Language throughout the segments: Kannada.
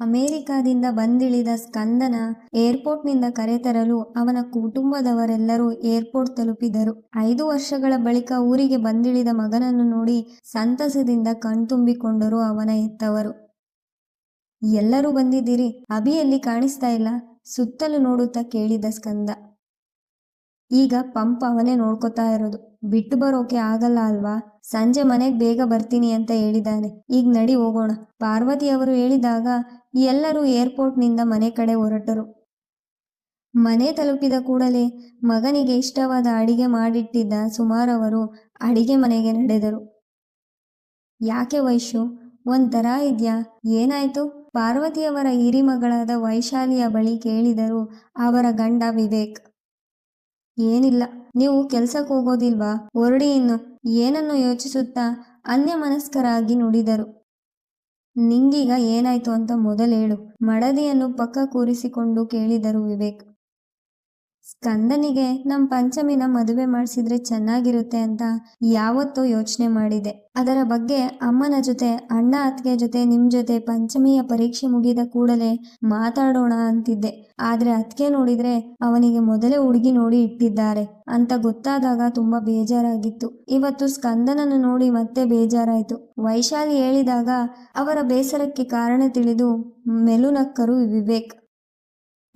ಅಮೆರಿಕಾದಿಂದ ಬಂದಿಳಿದ ಸ್ಕಂದನ ಏರ್ಪೋರ್ಟ್ನಿಂದ ಕರೆತರಲು ಅವನ ಕುಟುಂಬದವರೆಲ್ಲರೂ ಏರ್ಪೋರ್ಟ್ ತಲುಪಿದರು. ಐದು ವರ್ಷಗಳ ಬಳಿಕ ಊರಿಗೆ ಬಂದಿಳಿದ ಮಗನನ್ನು ನೋಡಿ ಸಂತಸದಿಂದ ಕಣ್ತುಂಬಿಕೊಂಡರು ಅವನ ಹೆತ್ತವರು. ಎಲ್ಲರೂ ಬಂದಿದ್ದೀರಿ ಅಭಿಯಲ್ಲಿ ಕಾಣಿಸ್ತಾ ಇಲ್ಲ? ಸುತ್ತಲೂ ನೋಡುತ್ತಾ ಕೇಳಿದ ಸ್ಕಂದ. ಈಗ ಪಂಪ್ ಅವನೇ ನೋಡ್ಕೊತಾ ಇರೋದು. ಬಿಟ್ಟು ಬರೋಕೆ ಆಗಲ್ಲ ಅಲ್ವಾ? ಸಂಜೆ ಮನೆಗೆ ಬೇಗ ಬರ್ತೀನಿ ಅಂತ ಹೇಳಿದ್ದಾನೆ ಈಗ ನಡಿ ಹೋಗೋಣ. ಪಾರ್ವತಿ ಅವರು ಹೇಳಿದಾಗ ಎಲ್ಲರೂ ಏರ್ಪೋರ್ಟ್ನಿಂದ ಮನೆ ಕಡೆ ಹೊರಟರು. ಮನೆ ತಲುಪಿದ ಕೂಡಲೇ ಮಗನಿಗೆ ಇಷ್ಟವಾದ ಅಡಿಗೆ ಮಾಡಿಟ್ಟಿದ್ದ ಸುಮಾರವರು ಅಡಿಗೆ ಮನೆಗೆ ನಡೆದರು. ಯಾಕೆ ವೈಶು ಒಂಥರ ಇದ್ಯಾ? ಏನಾಯ್ತು? ಪಾರ್ವತಿಯವರ ಹಿರಿಮಗಳಾದ ವೈಶಾಲಿಯ ಬಳಿ ಕೇಳಿದರು ಅವರ ಗಂಡ ವಿವೇಕ್. ಏನಿಲ್ಲ, ನೀವು ಕೆಲ್ಸಕ್ಕೆ ಹೋಗೋದಿಲ್ವಾ ಹೊರಡಿ ಇನ್ನು, ಏನನ್ನು ಯೋಚಿಸುತ್ತಾ? ಅನ್ಯಮನಸ್ಕರಾಗಿ ನುಡಿದರು. ನಿಂಗೀಗ ಏನಾಯ್ತು ಅಂತ ಮೊದಲೇಳು. ಮಡದಿಯನ್ನು ಪಕ್ಕ ಕೂರಿಸಿಕೊಂಡು ಕೇಳಿದರು ವಿವೇಕ್. ಸ್ಕಂದನಿಗೆ ನಮ್ಮ ಪಂಚಮಿನ ಮದುವೆ ಮಾಡಿಸಿದ್ರೆ ಚೆನ್ನಾಗಿರುತ್ತೆ ಅಂತ ಯಾವತ್ತೂ ಯೋಚನೆ ಮಾಡಿದೆ. ಅದರ ಬಗ್ಗೆ ಅಮ್ಮನ ಜೊತೆ, ಅಣ್ಣ ಅತ್ತಿಗೆ ಜೊತೆ, ನಿಮ್ ಜೊತೆ ಪಂಚಮಿಯ ಪರೀಕ್ಷೆ ಮುಗಿದ ಕೂಡಲೇ ಮಾತಾಡೋಣ ಅಂತಿದ್ದೆ. ಆದ್ರೆ ಅತ್ತಿಗೆ ನೋಡಿದ್ರೆ ಅವನಿಗೆ ಮೊದಲೇ ಹುಡುಗಿ ನೋಡಿ ಇಟ್ಟಿದ್ದಾರೆ ಅಂತ ಗೊತ್ತಾದಾಗ ತುಂಬಾ ಬೇಜಾರಾಗಿತ್ತು. ಇವತ್ತು ಸ್ಕಂದನನ್ನು ನೋಡಿ ಮತ್ತೆ ಬೇಜಾರಾಯ್ತು. ವೈಶಾಲಿ ಹೇಳಿದಾಗ ಅವರ ಬೇಸರಕ್ಕೆ ಕಾರಣ ತಿಳಿದು ಮೆಲುನಕ್ಕರು ವಿವೇಕ್.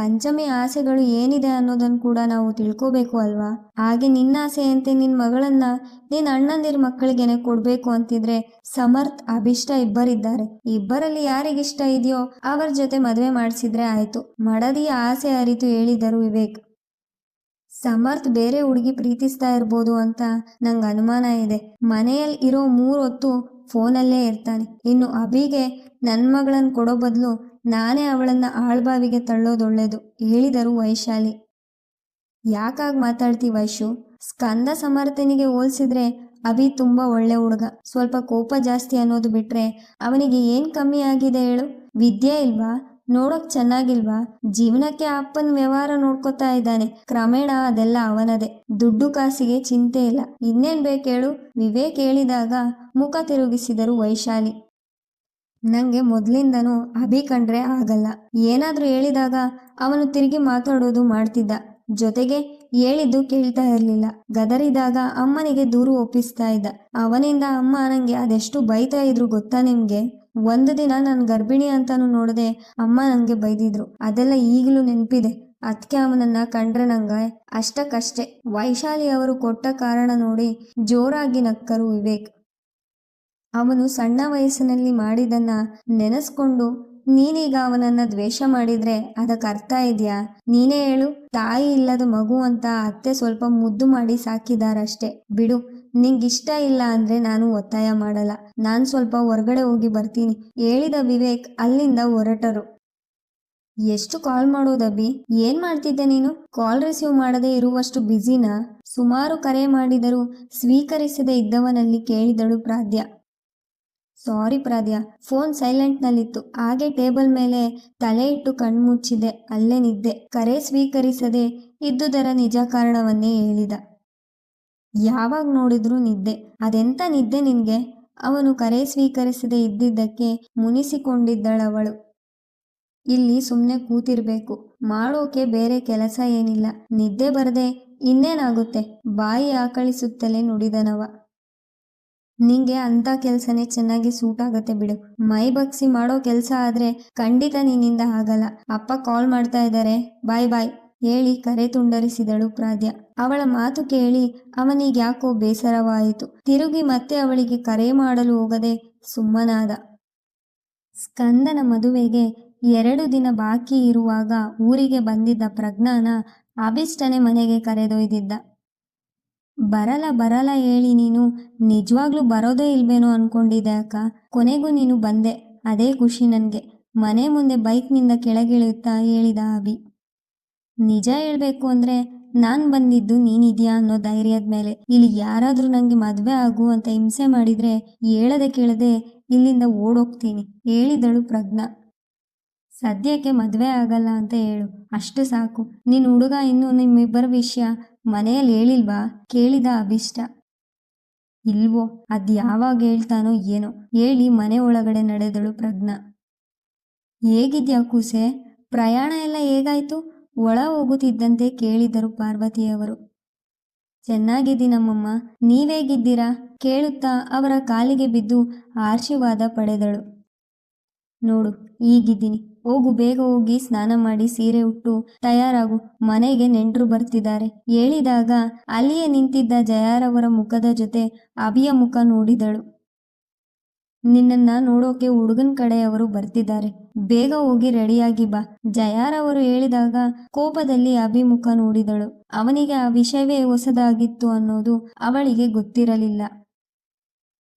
ಪಂಚಮಿ ಆಸೆಗಳು ಏನಿದೆ ಅನ್ನೋದನ್ನು ಕೂಡ ನಾವು ತಿಳ್ಕೋಬೇಕು ಅಲ್ವಾ? ಹಾಗೆ ನಿನ್ನ ಆಸೆಯಂತೆ ನಿನ್ನ ಮಗಳನ್ನ ನಿನ್ನ ಅಣ್ಣಂದಿರ ಮಕ್ಕಳಿಗೆನೆ ಕೊಡ್ಬೇಕು ಅಂತಿದ್ರೆ ಸಮರ್ಥ್, ಅಭಿಷ್ಟ ಇಬ್ಬರಿದ್ದಾರೆ. ಇಬ್ಬರಲ್ಲಿ ಯಾರಿಗಿಷ್ಟ ಇದೆಯೋ ಅವರ ಜೊತೆ ಮದುವೆ ಮಾಡಿಸಿದ್ರೆ ಆಯ್ತು. ಮಡದಿಯ ಆಸೆ ಅರಿತು ಹೇಳಿದರು ವಿವೇಕ್. ಸಮರ್ಥ್ ಬೇರೆ ಹುಡುಗಿ ಪ್ರೀತಿಸ್ತಾ ಇರ್ಬೋದು ಅಂತ ನಂಗೆ ಅನುಮಾನ ಇದೆ. ಮನೆಯಲ್ಲಿ ಇರೋ ಮೂರು ಹೊತ್ತು ಫೋನಲ್ಲೇ ಇರ್ತಾನೆ. ಇನ್ನು ಅಭಿಗೆ ನನ್ನ ಮಗಳನ್ನು ಕೊಡೋ ಬದಲು ನಾನೇ ಅವಳನ್ನ ಆಳ್ಬಾವಿಗೆ ತಳ್ಳೋದೊಳ್ಳೆದು, ಹೇಳಿದರು ವೈಶಾಲಿ. ಯಾಕಾಗ್ ಮಾತಾಡ್ತಿ ವೈಶು? ಸ್ಕಂದ ಸಮರ್ಥನಿಗೆ ಹೋಲ್ಸಿದ್ರೆ ಅಭಿ ತುಂಬಾ ಒಳ್ಳೆ ಹುಡುಗ. ಸ್ವಲ್ಪ ಕೋಪ ಜಾಸ್ತಿ ಅನ್ನೋದು ಬಿಟ್ರೆ ಅವನಿಗೆ ಏನ್ ಕಮ್ಮಿ ಆಗಿದೆ ಹೇಳು? ವಿದ್ಯೆ ಇಲ್ವಾ? ನೋಡೋಕ್ ಚೆನ್ನಾಗಿಲ್ವಾ? ಜೀವನಕ್ಕೆ ಅಪ್ಪನ ವ್ಯವಹಾರ ನೋಡ್ಕೊತಾ ಇದ್ದಾನೆ. ಕ್ರಮೇಣ ಅದೆಲ್ಲ ಅವನದೇ. ದುಡ್ಡು ಕಾಸಿಗೆ ಚಿಂತೆ ಇಲ್ಲ. ಇನ್ನೇನ್ ಬೇಕೇಳು ವಿವೇಕ್ ಹೇಳಿದಾಗ ಮುಖ ತಿರುಗಿಸಿದರು ವೈಶಾಲಿ. ನಂಗೆ ಮೊದ್ಲಿಂದನೂ ಅಭಿ ಕಂಡ್ರೆ ಆಗಲ್ಲ. ಏನಾದ್ರೂ ಹೇಳಿದಾಗ ಅವನು ತಿರುಗಿ ಮಾತಾಡೋದು ಮಾಡ್ತಿದ್ದ. ಜೊತೆಗೆ ಹೇಳಿದ್ದು ಕೇಳ್ತಾ ಇರ್ಲಿಲ್ಲ. ಗದರಿದಾಗ ಅಮ್ಮನಿಗೆ ದೂರು ಒಪ್ಪಿಸ್ತಾ ಇದ್ದ. ಅವನಿಂದ ಅಮ್ಮ ನಂಗೆ ಅದೆಷ್ಟು ಬೈತಾ ಇದ್ರು ಗೊತ್ತಾ ನಿಮ್ಗೆ? ಒಂದು ದಿನ ನಾನು ಗರ್ಭಿಣಿ ಅಂತಾನು ನೋಡದೆ ಅಮ್ಮ ನಂಗೆ ಬೈದಿದ್ರು. ಅದೆಲ್ಲ ಈಗಲೂ ನೆನಪಿದೆ. ಅದಕ್ಕೆ ಅವನನ್ನ ಕಂಡ್ರೆ ನಂಗೆ ಅಷ್ಟಕ್ಕಷ್ಟೇ. ವೈಶಾಲಿ ಅವರು ಕೊಟ್ಟ ಕಾರಣ ನೋಡಿ ಜೋರಾಗಿ ನಕ್ಕರು ವಿವೇಕ್. ಅವನು ಸಣ್ಣ ವಯಸ್ಸಿನಲ್ಲಿ ಮಾಡಿದನ್ನ ನೆನೆಸ್ಕೊಂಡು, ನೀನೀಗ ಅವನನ್ನ ದ್ವೇಷ ಮಾಡಿದ್ರೆ ಅದಕ್ಕೆ ಅರ್ಥ ಇದೆಯಾ? ನೀನೇ ಹೇಳು, ತಾಯಿ ಇಲ್ಲದ ಮಗು ಅಂತ ಅತ್ತೆ ಸ್ವಲ್ಪ ಮುದ್ದು ಮಾಡಿ ಸಾಕಿದಾರಷ್ಟೇ. ಬಿಡು, ನಿಂಗಿಷ್ಟ ಇಲ್ಲ ಅಂದ್ರೆ ನಾನು ಒತ್ತಾಯ ಮಾಡಲ್ಲ. ನಾನು ಸ್ವಲ್ಪ ಹೊರಗಡೆ ಹೋಗಿ ಬರ್ತೀನಿ. ಹೇಳಿದ ವಿವೇಕ್ ಅಲ್ಲಿಂದ ಹೊರಟರು. ಎಷ್ಟು ಕಾಲ್ ಮಾಡೋದಬ್ಬಿ ಏನ್ ಮಾಡ್ತಿದ್ದೆ ನೀನು? ಕಾಲ್ ರಿಸೀವ್ ಮಾಡದೆ ಇರುವಷ್ಟು ಬ್ಯುಸಿನಾ? ಸುಮಾರು ಕರೆ ಮಾಡಿದರೂ ಸ್ವೀಕರಿಸದೆ ಇದ್ದವನಲ್ಲಿ ಕೇಳಿದಳು ಪ್ರಾದ್ಯ ಸಾರಿ ಪ್ರಾದ್ಯ. ಫೋನ್ ಸೈಲೆಂಟ್ನಲ್ಲಿತ್ತು. ಹಾಗೆ ಟೇಬಲ್ ಮೇಲೆ ತಲೆ ಇಟ್ಟು ಕಣ್ಮುಚ್ಚಿದೆ. ಅಲ್ಲೇ ನಿದ್ದೆ. ಕರೆ ಸ್ವೀಕರಿಸದೆ ಇದ್ದುದರ ನಿಜ ಕಾರಣವನ್ನೇ ಹೇಳಿದ. ಯಾವಾಗ ನೋಡಿದ್ರೂ ನಿದ್ದೆ. ಅದೆಂತ ನಿದ್ದೆ ನಿನ್ಗೆ? ಅವನು ಕರೆ ಸ್ವೀಕರಿಸದೆ ಇದ್ದಿದ್ದಕ್ಕೆ ಮುನಿಸಿಕೊಂಡಿದ್ದಳವಳು. ಇಲ್ಲಿ ಸುಮ್ಮನೆ ಕೂತಿರ್ಬೇಕು. ಮಾಡೋಕೆ ಬೇರೆ ಕೆಲಸ ಏನಿಲ್ಲ. ನಿದ್ದೆ ಬರದೆ ಇನ್ನೇನಾಗುತ್ತೆ? ಬಾಯಿ ಆಕಳಿಸುತ್ತಲೇ ನುಡಿದನವ. ನಿಂಗೆ ಅಂತ ಕೆಲಸನೇ ಚೆನ್ನಾಗಿ ಸೂಟ್ ಆಗತ್ತೆ ಬಿಡು. ಮೈ ಬಗ್ಸಿ ಮಾಡೋ ಕೆಲಸ ಆದ್ರೆ ಖಂಡಿತ ನಿನ್ನಿಂದ ಆಗಲ್ಲ. ಅಪ್ಪ ಕಾಲ್ ಮಾಡ್ತಾ ಇದ್ದಾರೆ ಬಾಯ್ ಬಾಯ್ ಹೇಳಿ ಕರೆ ತುಂಡರಿಸಿದಳು ಪ್ರಾದ್ಯ. ಅವಳ ಮಾತು ಕೇಳಿ ಅವನಿಗ್ಯಾಕೋ ಬೇಸರವಾಯಿತು. ತಿರುಗಿ ಮತ್ತೆ ಅವಳಿಗೆ ಕರೆ ಮಾಡಲು ಹೋಗದೆ ಸುಮ್ಮನಾದ. ಸ್ಕಂದನ ಮದುವೆಗೆ ಎರಡು ದಿನ ಬಾಕಿ ಇರುವಾಗ ಊರಿಗೆ ಬಂದಿದ್ದ ಪ್ರಜ್ಞಾನ ಅಭಿಷ್ಟನೆ ಮನೆಗೆ ಕರೆದೊಯ್ದಿದ್ದ. ಬರಲ್ಲ ಬರಲ್ಲ ಹೇಳಿ ನೀನು. ನಿಜವಾಗ್ಲೂ ಬರೋದೇ ಇಲ್ವೇನೋ ಅನ್ಕೊಂಡಿದ್ದೆ ಅಕ್ಕ. ಕೊನೆಗೂ ನೀನು ಬಂದೆ. ಅದೇ ಖುಷಿ ನನಗೆ. ಮನೆ ಮುಂದೆ ಬೈಕ್ನಿಂದ ಕೆಳಗಿಳಿಯುತ್ತಾ ಹೇಳಿದ ಅಭಿ. ನಿಜ ಹೇಳಬೇಕು ಅಂದರೆ ನಾನು ಬಂದಿದ್ದು ನೀನಿದ್ಯಾ ಅನ್ನೋ ಧೈರ್ಯದ ಮೇಲೆ. ಇಲ್ಲಿ ಯಾರಾದರೂ ನನಗೆ ಮದುವೆ ಆಗು ಅಂತ ಹಿಂಸೆ ಮಾಡಿದ್ರೆ, ಹೇಳದೆ ಕೇಳದೆ ಇಲ್ಲಿಂದ ಓಡೋಗ್ತೀನಿ, ಹೇಳಿದಳು ಪ್ರಜ್ಞಾ. ಸದ್ಯಕ್ಕೆ ಮದುವೆ ಆಗಲ್ಲ ಅಂತ ಹೇಳು. ಅಷ್ಟು ಸಾಕು. ನಿನ್ನ ಹುಡುಗ ಇನ್ನು ನಿಮ್ಮಿಬ್ಬರ ವಿಷಯ ಮನೆಯಲ್ಲಿ ಹೇಳಿಲ್ವಾ? ಕೇಳಿದ ಅಭಿಷ್ಟ. ಇಲ್ವೋ, ಅದ್ ಯಾವಾಗ ಹೇಳ್ತಾನೋ ಏನೋ. ಹೇಳಿ ಮನೆ ಒಳಗಡೆ ನಡೆದಳು ಪ್ರಜ್ಞಾ. ಹೇಗಿದ್ಯಾ ಕೂಸೆ? ಪ್ರಯಾಣ ಎಲ್ಲ ಹೇಗಾಯ್ತು? ಒಳ ಹೋಗುತ್ತಿದ್ದಂತೆ ಕೇಳಿದರು ಪಾರ್ವತಿಯವರು. ಚೆನ್ನಾಗಿದ್ದೀನಮ್ಮಮ್ಮ ನೀವೇಗಿದ್ದೀರಾ? ಕೇಳುತ್ತಾ ಅವರ ಕಾಲಿಗೆ ಬಿದ್ದು ಆಶೀರ್ವಾದ ಪಡೆದಳು. ನೋಡು, ಈಗಿದ್ದೀನಿ. ಹೋಗು, ಬೇಗ ಹೋಗಿ ಸ್ನಾನ ಮಾಡಿ ಸೀರೆ ಉಟ್ಟು ತಯಾರಾಗು. ಮನೆಗೆ ನೆಂಟರು ಬರ್ತಿದ್ದಾರೆ. ಹೇಳಿದಾಗ ಅಲ್ಲಿಯೇ ನಿಂತಿದ್ದ ಜಯಾರವರ ಮುಖದ ಜೊತೆ ಅಭಿಯ ಮುಖ ನೋಡಿದಳು. ನಿನ್ನನ್ನ ನೋಡೋಕೆ ಹುಡುಗನ ಕಡೆಯವರು ಬರ್ತಿದ್ದಾರೆ. ಬೇಗ ಹೋಗಿ ರೆಡಿಯಾಗಿ ಬಾ. ಜಯಾರವರು ಹೇಳಿದಾಗ ಕೋಪದಲ್ಲಿ ಅಭಿಮುಖ ನೋಡಿದಳು. ಅವನಿಗೆ ಆ ವಿಷಯವೇ ಹೊಸದಾಗಿತ್ತು ಅನ್ನೋದು ಅವಳಿಗೆ ಗೊತ್ತಿರಲಿಲ್ಲ.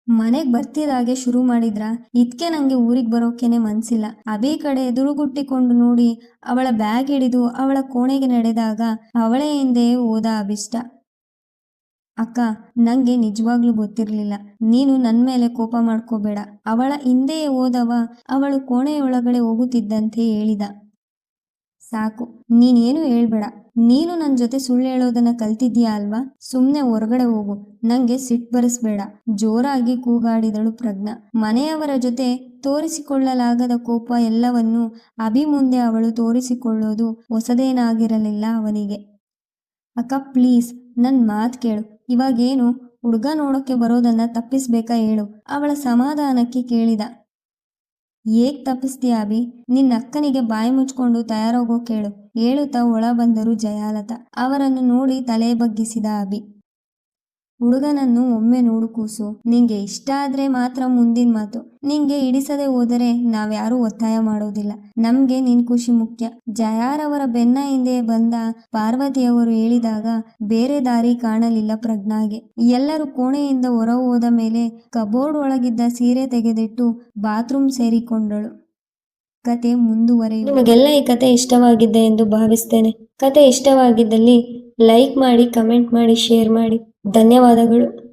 ಮನೆಗ್ ಬರ್ತಿದಾಗೆ ಶುರು ಮಾಡಿದ್ರ? ಇದ್ಕೆ ನಂಗೆ ಊರಿಗೆ ಬರೋಕೆನೆ ಮನ್ಸಿಲ್ಲ. ಅಭಿ ಕಡೆ ಎದುರುಗುಟ್ಟಿಕೊಂಡು ನೋಡಿ ಅವಳ ಬ್ಯಾಗ್ ಹಿಡಿದು ಅವಳ ಕೋಣೆಗೆ ನಡೆದಾಗ ಅವಳೇ ಹಿಂದೆ ಓದ ಅಭಿಷ್ಟ. ಅಕ್ಕ, ನಂಗೆ ನಿಜವಾಗ್ಲೂ ಗೊತ್ತಿರ್ಲಿಲ್ಲ. ನೀನು ನನ್ ಮೇಲೆ ಕೋಪ ಮಾಡ್ಕೋಬೇಡ. ಅವಳ ಹಿಂದೆಯೇ ಓದವ ಅವಳು ಕೋಣೆಯೊಳಗಡೆ ಹೋಗುತ್ತಿದ್ದಂತೆ ಹೇಳಿದ. ಸಾಕು. ನೀನೇನು ಹೇಳ್ಬೇಡ. ನೀನು ನನ್ನ ಜೊತೆ ಸುಳ್ಳು ಹೇಳೋದನ್ನ ಕಲ್ತಿದ್ಯಾ ಅಲ್ವಾ? ಸುಮ್ನೆ ಹೊರಗಡೆ ಹೋಗು. ನಂಗೆ ಸಿಟ್ ಬರಿಸ್ಬೇಡ. ಜೋರಾಗಿ ಕೂಗಾಡಿದಳು ಪ್ರಜ್ಞಾ. ಮನೆಯವರ ಜೊತೆ ತೋರಿಸಿಕೊಳ್ಳಲಾಗದ ಕೋಪ ಎಲ್ಲವನ್ನೂ ಅಭಿ ಮುಂದೆ ಅವಳು ತೋರಿಸಿಕೊಳ್ಳೋದು ಹೊಸದೇನಾಗಿರಲಿಲ್ಲ ಅವನಿಗೆ. ಅಕ್ಕ, ಪ್ಲೀಸ್, ನನ್ ಮಾತ್ ಕೇಳು. ಇವಾಗೇನು ಹುಡುಗ ನೋಡೋಕೆ ಬರೋದನ್ನ ತಪ್ಪಿಸ್ಬೇಕಾ ಹೇಳು. ಅವಳ ಸಮಾಧಾನಕ್ಕೆ ಕೇಳಿದ. ಏಕ್ ತಪ್ಪಿಸ್ತೀಯ ಅಭಿ? ನಿನ್ನ ಅಕ್ಕನಿಗೆ ಬಾಯಿ ಮುಚ್ಕೊಂಡು ತಯಾರಾಗೋ ಕೇಳು. ಹೇಳುತ್ತಾ ಒಳ ಬಂದರು ಜಯಾಲತ. ಅವರನ್ನು ನೋಡಿ ತಲೆ ಬಗ್ಗಿಸಿದ ಅಭಿ. ಹುಡುಗನನ್ನು ಒಮ್ಮೆ ನೋಡು ಕೂಸು. ನಿಂಗೆ ಇಷ್ಟ ಆದ್ರೆ ಮಾತ್ರ ಮುಂದಿನ ಮಾತು. ನಿಂಗೆ ಇಡಿಸದೆ ಹೋದರೆ ನಾವ್ಯಾರು ಒತ್ತಾಯ ಮಾಡೋದಿಲ್ಲ. ನಮ್ಗೆ ನಿನ್ ಖುಷಿ ಮುಖ್ಯ. ಜಯಾರವರ ಬೆನ್ನ ಹಿಂದೆ ಬಂದ ಪಾರ್ವತಿಯವರು ಹೇಳಿದಾಗ ಬೇರೆ ದಾರಿ ಕಾಣಲಿಲ್ಲ ಪ್ರಜ್ಞಾಗೆ. ಎಲ್ಲರೂ ಕೋಣೆಯಿಂದ ಹೊರ ಹೋದ ಮೇಲೆ ಕಬೋರ್ಡ್ ಒಳಗಿದ್ದ ಸೀರೆ ತೆಗೆದಿಟ್ಟು ಬಾತ್ರೂಮ್ ಸೇರಿಕೊಂಡಳು. ಕತೆ ಮುಂದುವರೆಯುವ ನಿಮಗೆಲ್ಲ ಈ ಕತೆ ಇಷ್ಟವಾಗಿದೆ ಎಂದು ಭಾವಿಸ್ತೇನೆ. ಕತೆ ಇಷ್ಟವಾಗಿದ್ದಲ್ಲಿ ಲೈಕ್ ಮಾಡಿ, ಕಮೆಂಟ್ ಮಾಡಿ, ಶೇರ್ ಮಾಡಿ. ಧನ್ಯವಾದಗಳು.